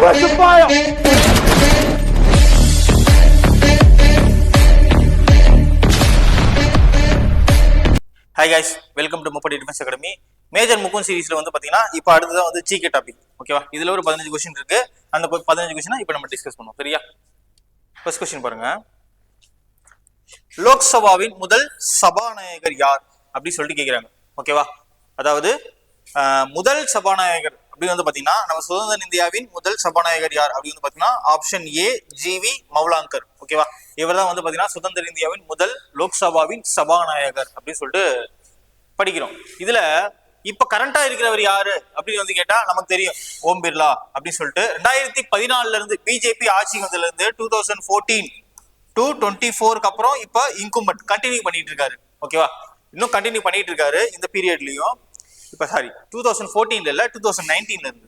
Request fire! Hi guys welcome to முப்படி defence academy major முக்கும் சீரீஸ்ல வந்து பாத்தீங்கன்னா இப்போ அடுத்ததான் வந்து ஜிகே டாபிக் ஓகேவா இதுல ஒரு பதினஞ்சு கொஸ்டின் இருக்கு. அந்த பதினஞ்சு கொஸ்டினா இப்போ நம்ம டிஸ்கஸ் பண்ணுவோம் சரியா? ஃபர்ஸ்ட் கொஸ்டின் பாருங்க. லோக்சபாவின் முதல் சபாநாயகர் யார்? அப்படின்னு சொல்லிட்டு கேக்குறாங்க ஓகேவா அதாவது முதல் சபாநாயகர் அப்படின்னு வந்து பாத்தீங்கன்னா நம்ம சுதந்திர இந்தியாவின் முதல் சபாநாயகர் யார் அப்படின்னு வந்து பாத்தீங்கன்னா ஆப்ஷன் ஏ ஜிவி மௌலாங்கர் ஓகேவா இவர் தான் வந்து பாத்தீங்கன்னா சுதந்திர இந்தியாவின் முதல் லோக்சபாவின் சபாநாயகர் அப்படின்னு சொல்லிட்டு படிக்கிறோம். இதுல இப்ப கரண்டா இருக்கிறவர் யாரு அப்படின்னு வந்து கேட்டா நமக்கு தெரியும். ஓம் பிர்லா அப்படின்னு சொல்லிட்டு ரெண்டாயிரத்தி பதினாலுல இருந்து பிஜேபி ஆட்சி வந்ததுல இருந்து two thousand fourteen to twenty ஃபோருக்கு அப்புறம் இப்ப இன்குமெண்ட் கண்டினியூ பண்ணிட்டு இருக்காரு. ஓகேவா இன்னும் கண்டினியூ பண்ணிட்டு இருக்காரு இந்த பீரியட்லயும் இப்ப சாரி டூ தௌசண்ட் ஃபோர்டீன்ல இல்ல டூ தௌசண்ட் நைன்டீன்ல இருந்து.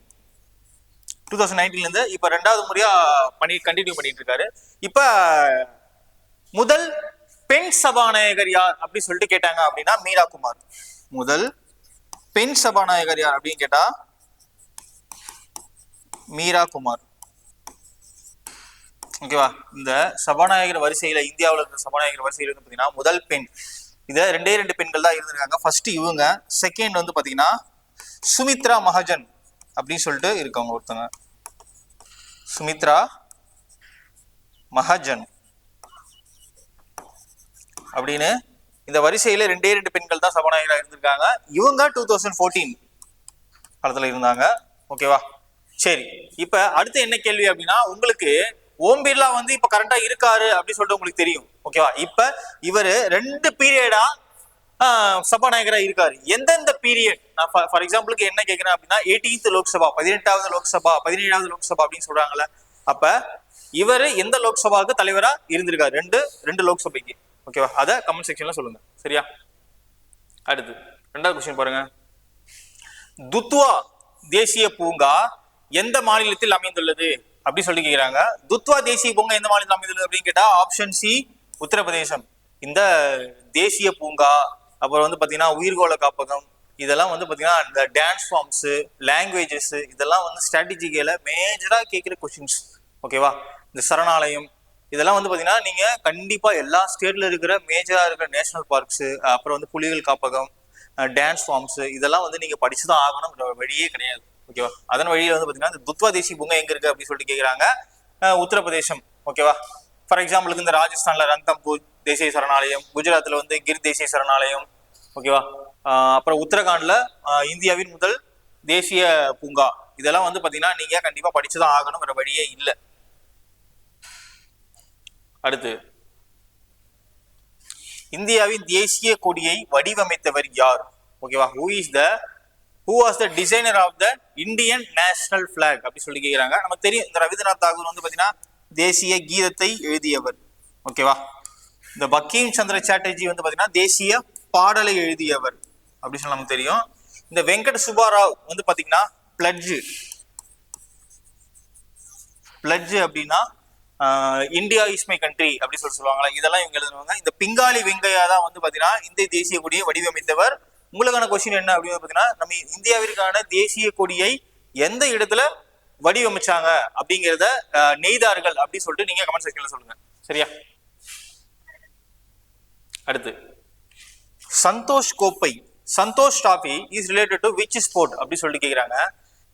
டூ தௌசண்ட் நைன்டீன்லேருந்து இருந்து இப்ப ரெண்டாவது முறையா பண்ணி கண்டினியூ பண்ணிட்டு இருக்காரு இப்ப முதல் பெண் சபாநாயகர் யார் அப்படின்னு சொல்லிட்டு கேட்டாங்க அப்படின்னா மீரா குமார் முதல் பெண் சபாநாயகர் யார் அப்படின்னு கேட்டா மீரா குமார் ஓகேவா இந்த சபாநாயகர் வரிசையில இந்தியாவுல இருக்கிற சபாநாயகர் வரிசையில் வந்து பாத்தீங்கன்னா முதல் பெண். இதை ரெண்டே ரெண்டு பெண்கள் தான் இருந்திருக்காங்க. ஃபர்ஸ்ட் இவங்க செகண்ட் வந்து பாத்தீங்கன்னா சுமித்ரா மகாஜன் அப்படின்னு சொல்லிட்டு இருக்கவங்க ஒருத்தங்க. சுமித்ரா மகாஜன் அப்படின்னு இந்த வரிசையில ரெண்டே ரெண்டு பெண்கள் தான் சபாநாயகராக இருந்திருக்காங்க. இவங்க டூ தௌசண்ட் ஃபோர்டீன் காலத்துல இருந்தாங்க. ஓகேவா சரி. இப்ப அடுத்து என்ன கேள்வி அப்படின்னா உங்களுக்கு ஓம் பிர்லா வந்து இப்ப கரண்டா இருக்காரு அப்படின்னு சொல்லிட்டு உங்களுக்கு தெரியும். ஓகேவா இப்ப இவர் ரெண்டு பீரியடா சபாநாயகரா இருக்காரு. எந்தெந்த பீரியட் நான் ஃபார் எக்ஸாம்பிளுக்கு என்ன கேட்கிறேன் அப்படின்னா 18th லோக்சபா பதினெட்டாவது லோக்சபா பதினேழாவது லோக்சபா அப்படின்னு சொல்றாங்கல்ல. அப்ப இவர் எந்த லோக்சபாவுக்கு தலைவரா இருந்திருக்காரு? ரெண்டு ரெண்டு லோக்சபைக்கு. ஓகேவா அத கமெண்ட் செக்ஷன்ல சொல்லுங்க. சரியா? அடுத்து ரெண்டாவது கொஸ்டின் பாருங்க. துத்வா தேசிய பூங்கா எந்த மாநிலத்தில் அமைந்துள்ளது? அப்படின்னு சொல்லி கேக்குறாங்க. துத்வா தேசிய பூங்கா எந்த மாநிலத்தில் அமைந்துள்ளது அப்படின்னு கேட்டா ஆப்ஷன் சி உத்தரப்பிரதேசம். இந்த தேசிய பூங்கா அப்புறம் வந்து பார்த்தீங்கன்னா உயிர்கோள காப்பகம் இதெல்லாம் வந்து பார்த்தீங்கன்னா இந்த டான்ஸ் ஃபார்ம்ஸ் லாங்குவேஜஸ் இதெல்லாம் வந்து ஸ்ட்ராட்டஜிக்கையில் மேஜராக கேட்குற கொஷின்ஸ் ஓகேவா இந்த சரணாலயம் இதெல்லாம் வந்து பார்த்தீங்கன்னா நீங்கள் கண்டிப்பாக எல்லா ஸ்டேட்டில் இருக்கிற மேஜராக இருக்கிற நேஷனல் பார்க்ஸு அப்புறம் வந்து புலிகள் காப்பகம் டான்ஸ் ஃபார்ம்ஸ் இதெல்லாம் வந்து நீங்க படிச்சுதான் ஆகணும். வழியே கிடையாது. ஓகேவா அதன் வழியில் வந்து பார்த்தீங்கன்னா இந்த துத்வா தேசி பூங்கா எங்கே இருக்குது அப்படின்னு சொல்லிட்டு கேட்குறாங்க உத்தரப்பிரதேசம். ஓகேவா ஃபார் எக்ஸாம்பிளுக்கு இந்த ராஜஸ்தான்ல ரந்தம்பூர் தேசிய சரணாலயம் குஜராத்ல வந்து கிர் தேசிய சரணாலயம் ஓகேவா அப்புறம் உத்தரகாண்ட்ல இந்தியாவின் முதல் தேசிய பூங்கா. இதெல்லாம் வந்து பாத்தீங்கன்னா நீங்க கண்டிப்பா படிச்சுதான் ஆகணும் வழியே இல்லை. அடுத்து. இந்தியாவின் தேசிய கொடியை வடிவமைத்தவர் யார்? ஓகேவா who is the who was the designer of the Indian national flag அப்படி சொல்லி கேக்குறாங்க. நமக்கு தெரியும் இந்த ரவீந்திரநாத் தாகூர் வந்து பாத்தீங்கன்னா தேசிய கீதத்தை எழுதியவர். ஓகேவா இந்த பக்கீம் சந்திர சாட்டர்ஜி வந்து பாத்தீங்கன்னா தேசிய பாடலை எழுதியவர். அப்படின்னு சொல்லி நமக்கு தெரியும். இந்த வெங்கட சுபாராவ் வந்து பாத்தீங்கன்னா பிளட்ஜ் பிளட்ஜ் அப்படின்னா இந்தியா இஸ் மை கண்ட்ரி அப்படின்னு சொல்லி சொல்லுவாங்களா இதெல்லாம் இவங்க எழுதுவாங்க இந்த பிங்காலி வெங்கையா தான் வந்து பாத்தீங்கன்னா இந்திய தேசிய கொடியை வடிவமைத்தவர். உங்களுக்கான கொஸ்டின் என்ன அப்படின்னு பாத்தீங்கன்னா நம்ம இந்தியாவிற்கான தேசிய கொடியை எந்த இடத்துல வடிவமைச்சாங்க அப்படிங்கிறத நெய்தார்கள் அப்படின்னு சொல்லிட்டு நீங்க கமெண்ட் செக்ஷன்ல சொல்லுங்க. சரியா? அடுத்து. சந்தோஷ் கோப்பை. Santosh trophy is related to which sport அப்படி சொல்லிட்டு கேக்குறாங்க.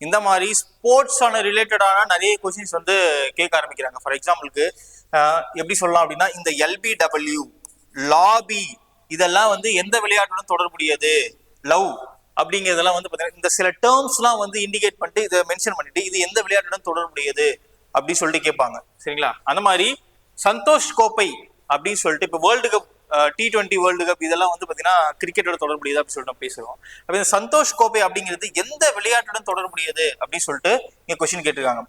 இந்த மாதிரி ஸ்போர்ட்ஸான ரிலேட்டடான நிறைய கொஸ்டின்ஸ் வந்து கேட்க ஆரம்பிக்கிறாங்க. ஃபார் எக்ஸாம்பிளுக்கு எப்படி சொல்லலாம் அப்படின்னா இந்த எல்பிடபிள்யூ லாபி இதெல்லாம் வந்து எந்த விளையாட்டுடன் தொடர்புடையது? லவ் அப்படிங்கிறதெல்லாம் வந்து பார்த்தீங்கன்னா இந்த சில டேர்ம்ஸ்லாம் வந்து இண்டிகேட் பண்ணிட்டு இதை மென்ஷன் பண்ணிட்டு இது எந்த விளையாட்டுடன் தொடர்புடையது அப்படின்னு சொல்லிட்டு கேட்பாங்க. சரிங்களா? அந்த மாதிரி சந்தோஷ் கோப்பை அப்படின்னு சொல்லிட்டு இப்போ world cup T twenty world cup இதெல்லாம் வந்து பார்த்தீங்கன்னா கிரிக்கெட்டோட தொடர்புடையது அப்படின்னு சொல்லிட்டு நம்ம பேசுறோம். அப்போ இந்த சந்தோஷ் கோப்பை அப்படிங்கிறது எந்த விளையாட்டுடன் தொடர்புடையது அப்படின்னு சொல்லிட்டு இங்கே கொஸ்டின் கேட்டிருக்காங்க.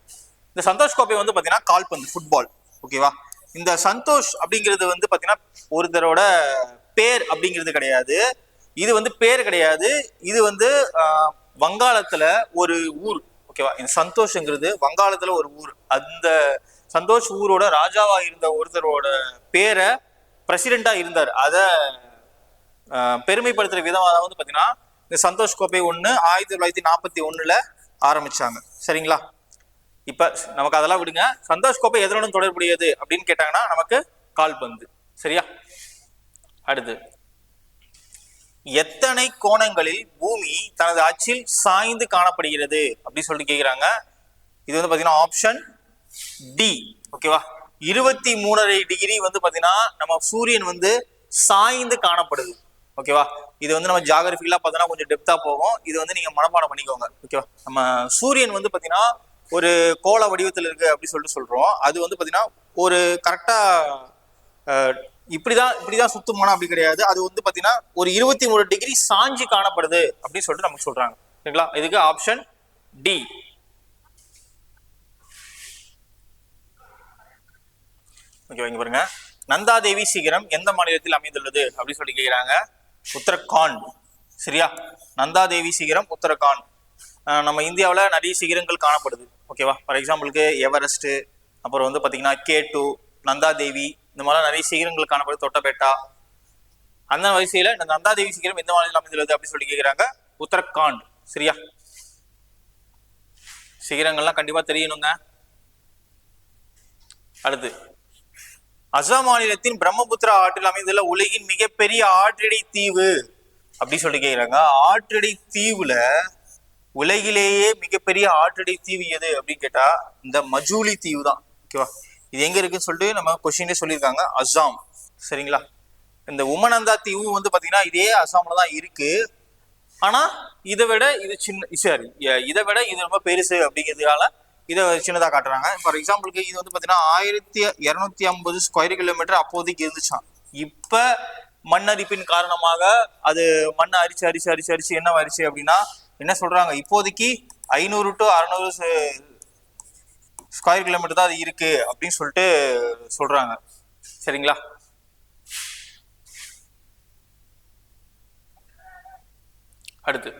இந்த சந்தோஷ் கோப்பை வந்து பார்த்தீங்கன்னா கால்பந்து ஃபுட்பால் ஓகேவா இந்த சந்தோஷ் அப்படிங்கிறது வந்து பார்த்தீங்கன்னா ஒருத்தரோட பேர் அப்படிங்கிறது கிடையாது. இது வந்து பேர் கிடையாது. இது வந்து வங்காளத்துல ஒரு ஊர் ஓகேவா? இந்த சந்தோஷங்கிறது வங்காளத்துல ஒரு ஊர். அந்த சந்தோஷ் ஊரோட ராஜாவா இருந்த ஒருத்தரோட பேரை பிரசிடென்டா இருந்தார். அத பெருமைப்படுத்துற விதமாக தான் வந்து பாத்தீங்கன்னா இந்த சந்தோஷ் கோப்பை ஒண்ணு ஆயிரத்தி தொள்ளாயிரத்தி நாற்பத்தி ஒண்ணுல ஆரம்பிச்சாங்க. சரிங்களா? இப்ப நமக்கு அதெல்லாம் விடுங்க. சந்தோஷ் கோப்பை எதனுடன் தொடர்புடையது அப்படின்னு கேட்டாங்கன்னா நமக்கு கால்பந்து. சரியா? அடுத்து. எத்தனை கோணங்களில் பூமி தனது அச்சில் சாய்ந்து காணப்படுகிறது அப்படின்னு சொல்லிட்டு கேக்குறாங்க. இது வந்து பாத்தீங்கன்னா ஆப்ஷன் டி ஓகேவா இருபத்தி மூணரை டிகிரி வந்து பாத்தீங்கன்னா நம்ம சூரியன் வந்து சாய்ந்து காணப்படுது. ஓகேவா இது வந்து நம்ம ஜாகிரபிக்கலா பார்த்தோம்னா கொஞ்சம் டெப்தா போகும். இது வந்து நீங்க மனப்பாடம் பண்ணிக்கோங்க. ஓகேவா நம்ம சூரியன் வந்து பாத்தீங்கன்னா ஒரு கோள வடிவத்தில் இருக்கு அப்படின்னு சொல்லிட்டு சொல்றோம். அது வந்து பாத்தீங்கன்னா ஒரு கரெக்டா இப்படிதான் இப்படிதான் சுத்துமானா அப்படி கிடையாது. அது வந்து பாத்தீங்கன்னா ஒரு இருபத்தி மூணு டிகிரி சாஞ்சி காணப்படுது அப்படின்னு சொல்லிட்டு நமக்கு சொல்றாங்க. சரிங்களா? இதுக்கு ஆப்ஷன் டி ஓகே இங்க பாருங்க. நந்தாதேவி சிகரம் எந்த மாநிலத்தில் அமைந்துள்ளது அப்படின்னு சொல்லி கேக்குறாங்க. உத்தரகாண்ட். சரியா? நந்தாதேவி சிகரம் உத்தரகாண்ட். நம்ம இந்தியாவில் நிறைய சிகரங்கள் காணப்படுது. ஓகேவா ஃபார் எக்ஸாம்பிளுக்கு எவரெஸ்ட் அப்புறம் வந்து பார்த்தீங்கன்னா கே டூ நந்தாதேவி இந்த மாதிரிலாம் நிறைய சிகரங்கள் காணப்படுது தொட்டபேட்டா. அந்த வரிசையில இந்த நந்தாதேவி சீக்கிரம் எந்த மாநிலம் அமைந்துள்ளது அப்படின்னு சொல்லி கேக்குறாங்க. உத்தரகாண்ட் சரியா? சிகரங்கள்லாம் கண்டிப்பா தெரியணுங்க. அடுத்து. அசாம் மாநிலத்தின் பிரம்மபுத்திரா ஆற்றில் அமைந்துள்ள உலகின் மிகப்பெரிய ஆற்றடை தீவு அப்படி சொல்லி கேக்குறாங்க. ஆற்றடை தீவுல உலகிலேயே மிகப்பெரிய ஆற்றடை தீவு எது அப்படின்னு கேட்டா இந்த மஜூலி தீவு தான் ஓகேவா? இது எங்க இருக்குன்னு சொல்லிட்டு நம்ம கொஸ்டின்லேயே சொல்லியிருக்காங்க. அசாம். சரிங்களா? இந்த உமனந்தா தீவு வந்து பாத்தீங்கன்னா இதே அசாம்ல தான் இருக்கு. ஆனா இதை விட இது சின்ன சாரி இதை விட இது ரொம்ப பெருசு அப்படிங்கிறதுனால இதை சின்னதாக காட்டுறாங்க. ஃபார் எக்ஸாம்பிளுக்கு இது வந்து பார்த்தீங்கன்னா ஆயிரத்தி இரநூத்தி ஐம்பது ஸ்கொயர் கிலோமீட்டர் அப்போதைக்கு இருந்துச்சான் இப்போ மண்ணரிப்பின் காரணமாக அது மண்ணை அரிச்சு அரிச்சு அரிச்சு அரிச்சு என்ன ஆயிடுச்சு அப்படின்னா என்ன சொல்றாங்க? இப்போதைக்கு ஐநூறு டு அறுநூறு ஸ்கொயர் கிலோமீட்டர் தான் அது இருக்கு அப்படின்னு சொல்லிட்டு சொல்றாங்க. சரிங்களா? அடுத்து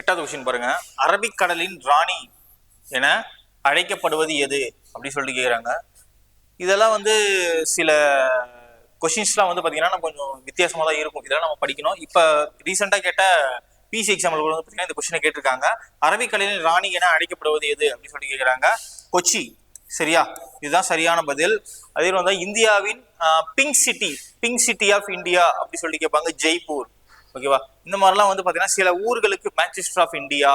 எட்டாவது கொஸ்டின் பாருங்க. அரபிக்கடலின் ராணி என அழைக்கப்படுவது எது? அப்படின்னு சொல்லிட்டு கேட்குறாங்க இதெல்லாம் வந்து சில கொஷின்ஸ்லாம் வந்து பார்த்தீங்கன்னா கொஞ்சம் வித்தியாசமாக தான் இருக்கும். இதெல்லாம் நம்ம படிக்கணும். இப்போ ரீசெண்டாக கேட்ட பிசி எக்ஸாம்பிள் வந்து பார்த்தீங்கன்னா இந்த கொஸ்டினை கேட்டிருக்காங்க. அரபிக்கலையில் ராணி என அழைக்கப்படுவது எது அப்படின்னு சொல்லி கேட்குறாங்க. கொச்சி. சரியா? இதுதான் சரியான பதில். அதே வந்து இந்தியாவின் pink city pink city of India அப்படி சொல்லி கேட்பாங்க. ஜெய்ப்பூர். ஓகேவா இந்த மாதிரிலாம் வந்து பார்த்தீங்கன்னா சில ஊர்களுக்கு Manchester of India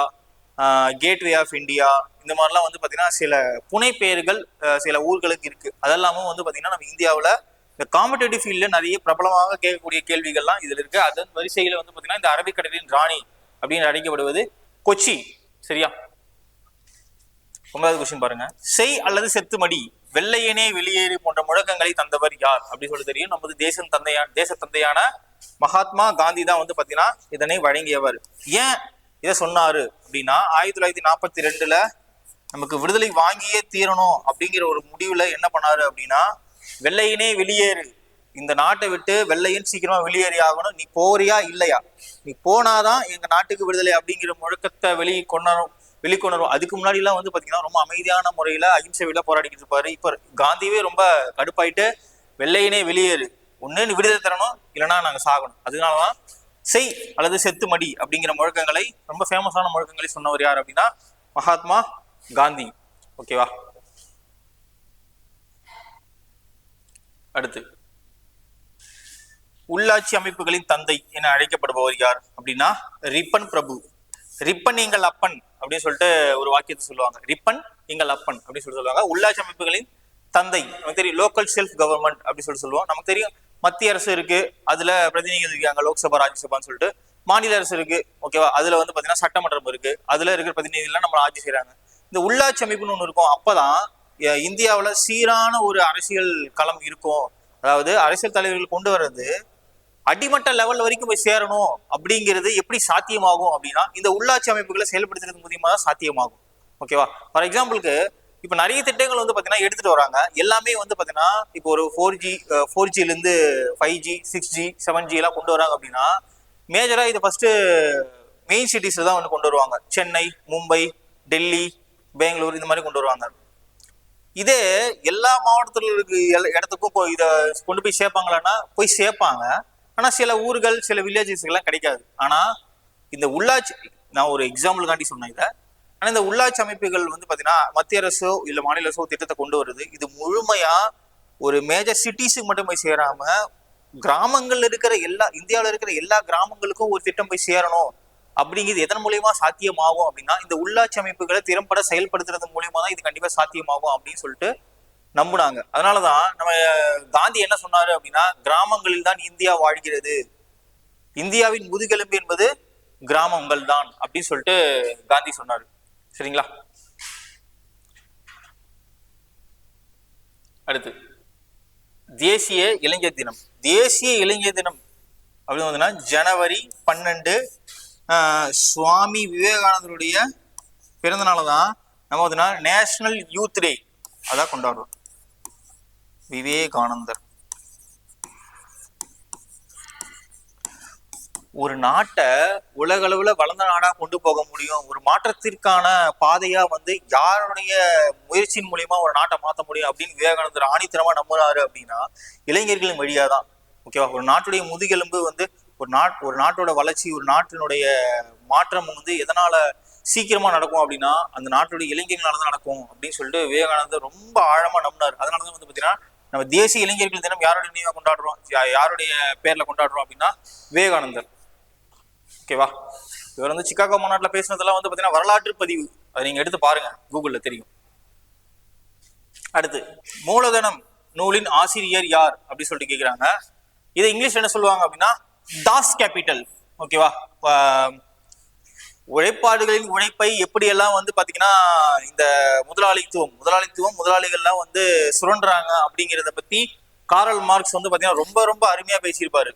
gateway of India இந்த மாதிரிலாம் வந்து பார்த்தீங்கன்னா சில புனை பெயர்கள் சில ஊர்களுக்கு இருக்கு. அதெல்லாமும் வந்து பார்த்தீங்கன்னா நம்ம இந்தியாவில் இந்த காம்படேட்டிவ் ஃபீல்டில் நிறைய பிரபலமாக கேட்கக்கூடிய கேள்விகள்லாம் இதில் இருக்கு. அதன் வரிசையில் வந்து பார்த்தீங்கன்னா இந்த அரபிக்கடலின் ராணி அப்படின்னு அழைக்கப்படுவது கொச்சி. சரியா? ஒன்பதாவது கொஸ்டின் பாருங்க. செய் அல்லது செத்துமடி வெள்ளையனே வெளியேறு போன்ற முழக்கங்களை தந்தவர் யார்? அப்படின்னு சொல்லி தெரியும். நமது தேசம் தந்தையான தேச தந்தையான மகாத்மா காந்தி தான் வந்து பாத்தீங்கன்னா இதனை வழங்கியவர். ஏன் இதை சொன்னாரு? அப்படின்னா ஆயிரத்தி தொள்ளாயிரத்தி நாற்பத்தி ரெண்டுல நமக்கு விடுதலை வாங்கியே தீரணும் அப்படிங்கிற ஒரு முடிவுல என்ன பண்ணாரு அப்படின்னா வெள்ளையனே வெளியேறு. இந்த நாட்டை விட்டு வெள்ளையின் சீக்கிரமா வெளியேறி ஆகணும். நீ போறியா இல்லையா? நீ போனாதான் எங்க நாட்டுக்கு விடுதலை அப்படிங்கிற முழக்கத்தை வெளி கொண்டாடும் வெளிக்கொணரும் அதுக்கு முன்னாடி எல்லாம் வந்து பாத்தீங்கன்னா ரொம்ப அமைதியான முறையில அகிம்சை வழியில போராடிக்கிட்டு இருப்பாரு. இப்ப காந்தியே ரொம்ப கடுப்பாயிட்டு வெள்ளையினே வெளியேறு. ஒன்னு நீ விடுதலை தரணும் இல்லைன்னா நாங்க சாகணும். அதனாலதான் செய் அல்லது செத்து மடி அப்படிங்கிற முழக்கங்களை ரொம்ப ஃபேமஸான முழக்கங்களை சொன்னவர் யார் அப்படின்னா மகாத்மா காந்தி. ஓகேவா? அடுத்து. உள்ளாட்சி அமைப்புகளின் தந்தை என அழைக்கப்படுபவர் யார் அப்படின்னா ரிப்பன் பிரபு. ரிப்பன் எங்கள் அப்பன் அப்படின்னு சொல்லிட்டு ஒரு வாக்கியத்தை சொல்லுவாங்க. ரிப்பன் எங்கள் அப்பன் அப்படின்னு சொல்லி சொல்லுவாங்க. உள்ளாட்சி அமைப்புகளின் தந்தை நமக்கு தெரியும் லோக்கல் செல்ஃப் கவர்மெண்ட் அப்படின்னு சொல்லி சொல்லுவோம். நமக்கு தெரியும் மத்திய அரசு இருக்கு அதுல பிரதிநிதிகள் இருக்காங்க லோக்சபா ராஜ்யசபான்னு சொல்லிட்டு. மாநில அரசு இருக்கு ஓகேவா அதுல வந்து பாத்தீங்கன்னா சட்டமன்றம் இருக்கு. அதுல இருக்கிற பிரதிநிதிகள் நம்ம ஆட்சி செய்யறாங்க இந்த உள்ளாட்சி அமைப்புன்னு ஒன்று இருக்கும். அப்பதான் இந்தியாவில் சீரான ஒரு அரசியல் களம் இருக்கும். அதாவது அரசியல் தலைவர்கள் கொண்டு வர்றது அடிமட்ட லெவல் வரைக்கும் போய் சேரணும் அப்படிங்கிறது எப்படி சாத்தியமாகும் அப்படின்னா இந்த உள்ளாட்சி அமைப்புகளை செயல்படுத்துறது மூலியமா தான் சாத்தியமாகும். ஓகேவா ஃபார் எக்ஸாம்பிளுக்கு இப்போ நிறைய திட்டங்கள் வந்து பார்த்தீங்கன்னா எடுத்துட்டு வராங்க. எல்லாமே வந்து பார்த்தீங்கன்னா இப்போ ஒரு four G four ஜிலேருந்து five G six G seven G எல்லாம் கொண்டு வராங்க அப்படின்னா மேஜராக இதை ஃபஸ்ட்டு மெயின் சிட்டிஸில் தான் வந்து கொண்டு வருவாங்க. சென்னை மும்பை டெல்லி பெங்களூர் இந்த மாதிரி கொண்டு வருவாங்க. இதே எல்லா மாவட்டத்துல இருக்கு இடத்துக்கும் போய் இதை கொண்டு போய் சேர்ப்பாங்களான்னா போய் சேர்ப்பாங்க. ஆனா சில ஊர்கள் சில வில்லேஜஸ் எல்லாம் கிடைக்காது. ஆனா இந்த உள்ளாட்சி நான் ஒரு எக்ஸாம்பிளுக்காண்டி சொன்னேன் இதை. ஆனா இந்த உள்ளாட்சி அமைப்புகள் வந்து பாத்தீங்கன்னா மத்திய அரசோ இல்ல மாநில அரசோ திட்டத்தை கொண்டு வருது. இது முழுமையா ஒரு மேஜர் சிட்டிஸுக்கு மட்டும் போய் சேராம கிராமங்கள்ல இருக்கிற எல்லா இந்தியாவில் இருக்கிற எல்லா கிராமங்களுக்கும் ஒரு திட்டம் போய் சேரணும். அப்படிங்கிறது எதன் மூலியமா சாத்தியமாகும் அப்படின்னா இந்த உள்ளாட்சி அமைப்புகளை திறம்பட செயல்படுத்துறது மூலியமா தான் இது கண்டிப்பா சாத்தியமாகும் அப்படின்னு சொல்லிட்டு நம்புனாங்க. அதனாலதான் நம்ம காந்தி என்ன சொன்னாரு அப்படின்னா கிராமங்களில் தான் இந்தியா வாழ்கிறது. இந்தியாவின் முதுகெலும்பு என்பது கிராமங்கள் தான் அப்படின்னு சொல்லிட்டு காந்தி சொன்னாரு. சரிங்களா? அடுத்து தேசிய இளைஞர் தினம். தேசிய இளைஞர் தினம் அப்படின்னு பார்த்தீங்கன்னா ஜனவரி பன்னெண்டு சுவாமி விவேகானந்தருடைய பிறந்தநாளை தான் நம்ம வந்து நேஷனல் யூத் டே அதான் கொண்டாடுறோம். விவேகானந்தர். ஒரு நாட்டை உலக அளவுல வளர்ந்த நாடா கொண்டு போக முடியும். ஒரு மாற்றத்திற்கான பாதையா வந்து யாருடைய முயற்சியின் மூலியமா ஒரு நாட்டை மாற்ற முடியும் அப்படின்னு விவேகானந்தர் ஆணித்தரமா நம்புறாரு அப்படின்னா இளைஞர்களின் வழியா தான் ஓகேவா? ஒரு நாட்டுடைய முதுகெலும்பு வந்து ஒரு நாட் ஒரு நாட்டோட வளர்ச்சி ஒரு நாட்டினுடைய மாற்றம் வந்து எதனால சீக்கிரமா நடக்கும் அப்படின்னா அந்த நாட்டுடைய இளைஞர்களால தான் நடக்கும் அப்படின்னு சொல்லிட்டு விவேகானந்தர் ரொம்ப ஆழமா நம்பினார். அதனாலதான் வந்து பாத்தீங்கன்னா நம்ம தேசிய இளைஞர்கள் தினம் யாருடைய நினைவா கொண்டாடுறோம்? யாருடைய பேர்ல கொண்டாடுறோம் அப்படின்னா விவேகானந்தர். ஓகேவா இவர் வந்து சிக்காகோ மாநாட்டில் பேசினதெல்லாம் வந்து பார்த்தீங்கன்னா வரலாற்று பதிவு. அதை நீங்க எடுத்து பாருங்க. கூகுள்ல தெரியும். அடுத்து மூலதனம் நூலின் ஆசிரியர் யார்? அப்படின்னு சொல்லிட்டு கேக்குறாங்க. இதை இங்கிலீஷ்ல என்ன சொல்லுவாங்க அப்படின்னா தாஸ் கேபிட்டல் ஓகேவா உழைப்பாடுகளின் உழைப்பை எப்படியெல்லாம் வந்து பாத்தீங்கன்னா இந்த முதலாளித்துவம் முதலாளித்துவம் முதலாளிகள்லாம் வந்து சுரண்டுறாங்க அப்படிங்கிறத பத்தி காரல் மார்க்ஸ் வந்து பாத்தீங்கன்னா ரொம்ப ரொம்ப அருமையா பேசியிருப்பாரு.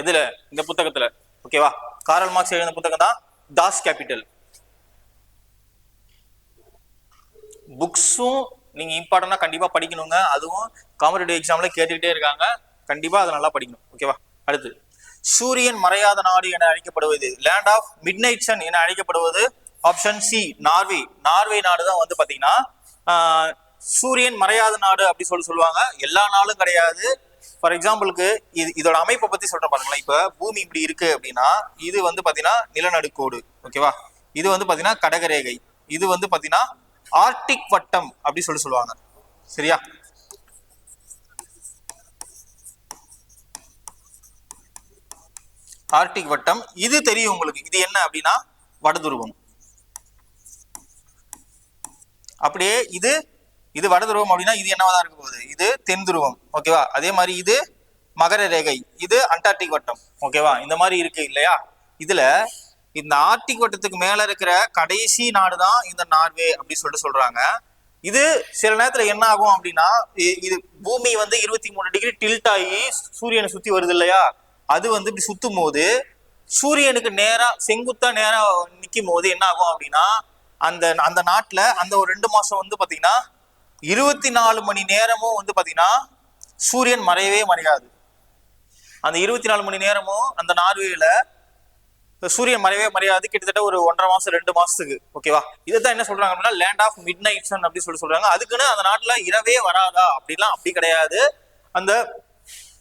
எதுல? இந்த புத்தகத்துல. ஓகேவா காரல் மார்க்ஸ் எழுதின புத்தகம் தான் தாஸ் கேபிட்டல் புக்ஸும் நீங்க இம்பார்ட்டண்டா கண்டிப்பா படிக்கணுங்க. அதுவும் காம்படிட்டிவ் எக்ஸாம்ல கேட்டுக்கிட்டே இருக்காங்க. கண்டிப்பா அதை நல்லா படிக்கணும். ஓகேவா அடுத்து. சூரியன் மறையாத நாடு என அழைக்கப்படுவது. Land of midnight sun என அழைக்கப்படுவது. ஆப்ஷன் சி நார்வே நார்வே நாடு தான் வந்து பாத்தீங்கன்னா சூரியன் மறையாத நாடு அப்படி சொல்லி சொல்லுவாங்க. எல்லா நாளும் கிடையாது. ஃபார் எக்ஸாம்பிளுக்கு இது இதோட அமைப்பை பத்தி சொல்ற பாருங்களேன். இப்ப பூமி இப்படி இருக்கு அப்படின்னா இது வந்து பாத்தீங்கன்னா நிலநடுக்கோடு. ஓகேவா இது வந்து பாத்தீங்கன்னா கடகரேகை. இது வந்து பாத்தீங்கன்னா ஆர்டிக் வட்டம் அப்படி சொல்லி சொல்லுவாங்க. சரியா? ஆர்டிக் வட்டம். இது தெரியும் உங்களுக்கு. இது என்ன அப்படின்னா வடதுருவம். அப்படியே இது இது வடதுருவம் அப்படின்னா இது என்னவா இருக்க போகுது? இது தென் துருவம் ஓகேவா அதே மாதிரி இது மகர ரேகை. இது அண்டார்டிக் வட்டம். ஓகேவா இந்த மாதிரி இருக்கு இல்லையா? இதுல இந்த ஆர்டிக் வட்டத்துக்கு மேல இருக்கிற கடைசி நாடு தான் இந்த நார்வே அப்படின்னு சொல்லிட்டு சொல்றாங்க. இது சில நேரத்துல என்ன ஆகும் அப்படின்னா இது பூமி வந்து இருபத்தி மூணு டிகிரி டில்ட் ஆகி சூரியனை சுத்தி வருது இல்லையா? அது வந்து இப்படி சுத்தும் போது சூரியனுக்கு நேரா செங்குத்தா நேரா நிக்கும் போது என்ன ஆகும் அப்படின்னா அந்த அந்த நாட்டுல அந்த ஒரு ரெண்டு மாசம் வந்து பாத்தீங்கன்னா இருபத்தி நாலு மணி நேரமும் வந்து பாத்தீங்கன்னா சூரியன் மறையவே மறையாது. அந்த இருபத்தி நாலு மணி நேரமும் அந்த நார்வேல சூரியன் மறையவே மறையாது கிட்டத்தட்ட ஒரு ஒன்றரை மாசம் ரெண்டு மாசத்துக்கு. ஓகேவா இதுதான் என்ன சொல்றாங்க அப்படின்னா land of midnight sun அப்படின்னு சொல்லி சொல்றாங்க. அதுக்குன்னு அந்த நாட்டுல இரவே வராதா? அப்படிலாம் அப்படி கிடையாது. அந்த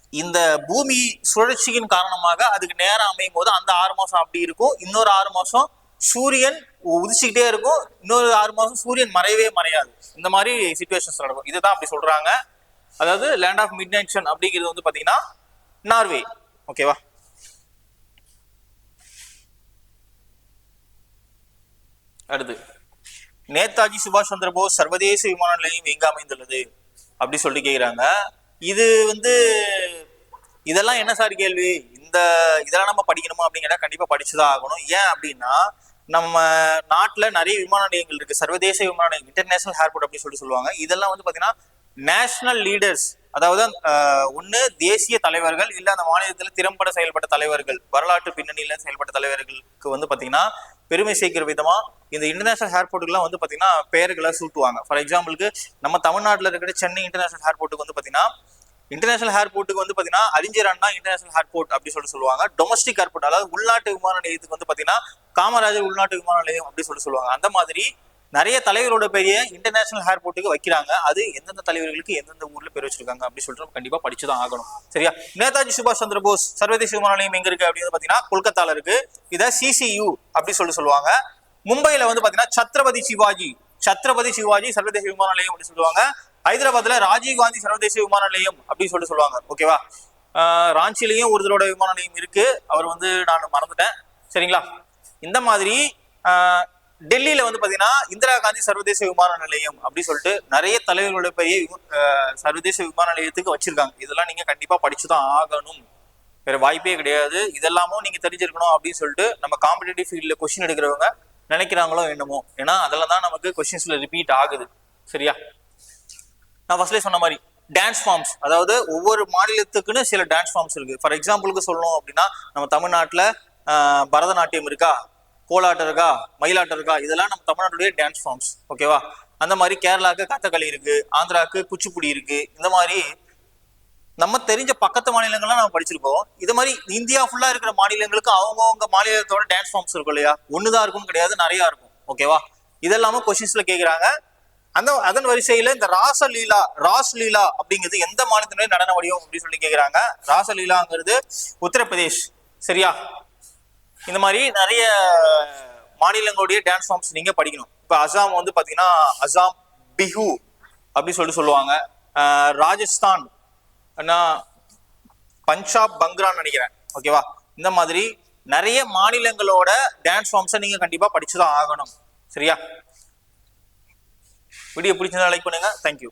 இந்த பூமி சுழற்சியின் காரணமாக அதுக்கு நேரம் அமையும் போது அந்த ஆறு மாசம் அப்படி இருக்கும். இன்னொரு ஆறு மாசம் சூரியன் உதிச்சுக்கிட்டே இருக்கும். இன்னொரு ஆறு மாசம் சூரியன் மறையவே மறையாது. இந்த மாதிரி சுச்சுவேஷன்ஸ் நடக்கும். இதுதான் அப்படி சொல்றாங்க. அதாவது லேண்ட் ஆஃப் மிட் நைட் அப்படிங்கிறது வந்து பாத்தீங்கன்னா நார்வே. ஓகேவா அடுத்து. நேதாஜி சுபாஷ் சந்திர போஸ் சர்வதேச விமான நிலையம் எங்க அமைந்துள்ளது? அப்படி சொல்லி கேக்குறாங்க. இது வந்து இதெல்லாம் என்ன சார் கேள்வி? இந்த இதெல்லாம் நம்ம படிக்கணுமா அப்படிங்கிறத கண்டிப்பா படிச்சுதான் ஆகணும். ஏன் அப்படின்னா நம்ம நாட்டுல நிறைய விமான நிலையங்கள் இருக்கு. சர்வதேச விமான நிலையம் இன்டர்நேஷனல் ஏர்போர்ட் அப்படின்னு சொல்லி சொல்லுவாங்க. இதெல்லாம் வந்து பாத்தீங்கன்னா நேஷனல் லீடர்ஸ் அதாவது ஒன்று தேசிய தலைவர்கள் இல்ல அந்த மாநிலத்துல திறம்பட செயல்பட்ட தலைவர்கள் வரலாற்று பின்னணியில செயல்பட்ட தலைவர்களுக்கு வந்து பாத்தீங்கன்னா பெருமை சேர்க்கிற விதமா இந்த இன்டர்நேஷனல் ஏர்போர்ட்டுக்குலாம் வந்து பாத்தீங்கன்னா பெயர்களை சூட்டுவாங்க. ஃபார் எக்ஸாம்பிளுக்கு நம்ம தமிழ்நாட்டுல இருக்கிற சென்னை இன்டர்நேஷனல் ஏர்போர்ட்டுக்கு வந்து பாத்தீங்கன்னா இன்டர்நேஷனல் ஏர்போர்ட்டுக்கு வந்து பாத்தீங்கன்னா அறிஞர் அண்ணா இன்டர்நேஷனல் ஏர்போர்ட் அப்படின்னு சொல்லி சொல்லுவாங்க. டொமஸ்டிக் ஏர்போர்ட் அதாவது உள்நாட்டு விமான நிலையத்துக்கு வந்து பாத்தீங்கன்னா காமராஜர் உள்நாட்டு விமான நிலையம் அப்படின்னு சொல்லி சொல்லுவாங்க. அந்த மாதிரி நிறைய தலைவரோட பெரிய இன்டர்நேஷனல் ஏர்போர்ட்டுக்கு வைக்கிறாங்க. அது எந்தெந்த தலைவர்களுக்கு எந்தெந்த ஊர்ல பேர் வச்சிருக்காங்க அப்படின்னு சொல்லிட்டு நம்ம கண்டிப்பா படிச்சுதான் ஆகணும். சரியா? நேதாஜி சுபாஷ் சந்திர போஸ் சர்வதேச விமான நிலையம் எங்க இருக்கு அப்படின்னு பாத்தீங்கன்னா கொல்கத்தால இருக்கு. இதை சிசியு அப்படின்னு சொல்லி சொல்லுவாங்க. மும்பையில வந்து பாத்தீங்கன்னா சத்ரபதி சிவாஜி சத்ரபதி சிவாஜி சர்வதேச விமான நிலையம் அப்படின்னு சொல்லுவாங்க. ஹைதராபாத்ல ராஜீவ் காந்தி சர்வதேச விமான நிலையம் அப்படின்னு சொல்லிட்டு சொல்லுவாங்க. ஓகேவா ராஞ்சிலையும் ஒரு ஒருத்தரோட விமான நிலையம் இருக்கு. அவர் வந்து நான் மறந்துட்டேன். சரிங்களா? இந்த மாதிரி ஆஹ் டெல்லியில வந்து பாத்தீங்கன்னா இந்திரா காந்தி சர்வதேச விமான நிலையம் அப்படின்னு சொல்லிட்டு நிறைய தலைவர்களோட பெரிய சர்வதேச விமான நிலையத்துக்கு வச்சிருக்காங்க. இதெல்லாம் நீங்க கண்டிப்பா படிச்சுதான் ஆகணும். வேற வாய்ப்பே கிடையாது. இதெல்லாமும் நீங்க தெரிஞ்சிருக்கணும் அப்படின்னு சொல்லிட்டு நம்ம காம்படிட்டிவ் ஃபீல்ட்ல கொஸ்டின் எடுக்கிறவங்க நினைக்கிறாங்களோ என்னமோ. ஏன்னா அதெல்லாம் தான் நமக்கு கொஸ்டின்ஸ்ல ரிப்பீட் ஆகுது. சரியா? நான் ஃபர்ஸ்ட்லேயே சொன்ன மாதிரி டான்ஸ் ஃபார்ம்ஸ் அதாவது ஒவ்வொரு மாநிலத்துக்குன்னு சில டான்ஸ் ஃபார்ம்ஸ் இருக்கு. ஃபார் எக்ஸாம்பிளுக்கு சொல்லணும் அப்படின்னா நம்ம தமிழ்நாட்டில் பரதநாட்டியம் இருக்கா? கோலாட்டம் இருக்கா? மயிலாட்டம் இருக்கா? இதெல்லாம் நம்ம தமிழ்நாட்டுடைய டான்ஸ் ஃபார்ம்ஸ் ஓகேவா அந்த மாதிரி கேரளாக்கு கதகளி இருக்கு ஆந்திராக்கு குச்சிப்புடி இருக்கு இந்த மாதிரி நம்ம தெரிஞ்ச பக்கத்து மாநிலங்கள்லாம் நம்ம படிச்சிருப்போம். இது மாதிரி இந்தியா ஃபுல்லா இருக்கிற மாநிலங்களுக்கு அவங்கவுங்க மாநிலத்தோட டான்ஸ் ஃபார்ம்ஸ் இருக்கும் இல்லையா? ஒண்ணுதான் இருக்கும் கிடையாது நிறைய இருக்கும். ஓகேவா இதெல்லாம கொஸ்டின்ஸ்ல கேட்குறாங்க அந்த அதன் வரிசையில இந்த ராசலீலா ராஸ்லீலா அப்படிங்கிறது எந்த மாநிலத்தினுடைய நடன வடிவம் அப்படின்னு சொல்லி கேக்குறாங்க. ராசலீலாங்கிறது உத்தரப்பிரதேஷ். சரியா? இந்த மாதிரி நிறைய மாநிலங்களுடைய டான்ஸ் ஃபார்ம்ஸ் நீங்க படிக்கணும். இப்ப அசாம் வந்து பாத்தீங்கன்னா அசாம் பிஹு அப்படின்னு சொல்லிட்டு சொல்லுவாங்க. ராஜஸ்தான் பஞ்சாப் பங்க்ரான்னு நினைக்கிறேன். ஓகேவா இந்த மாதிரி நிறைய மாநிலங்களோட டான்ஸ் ஃபார்ம்ஸை நீங்க கண்டிப்பா படிச்சுதான் ஆகணும். சரியா? வீடியோ பிடிச்சதா லைக் பண்ணுங்க. தேங்க்யூ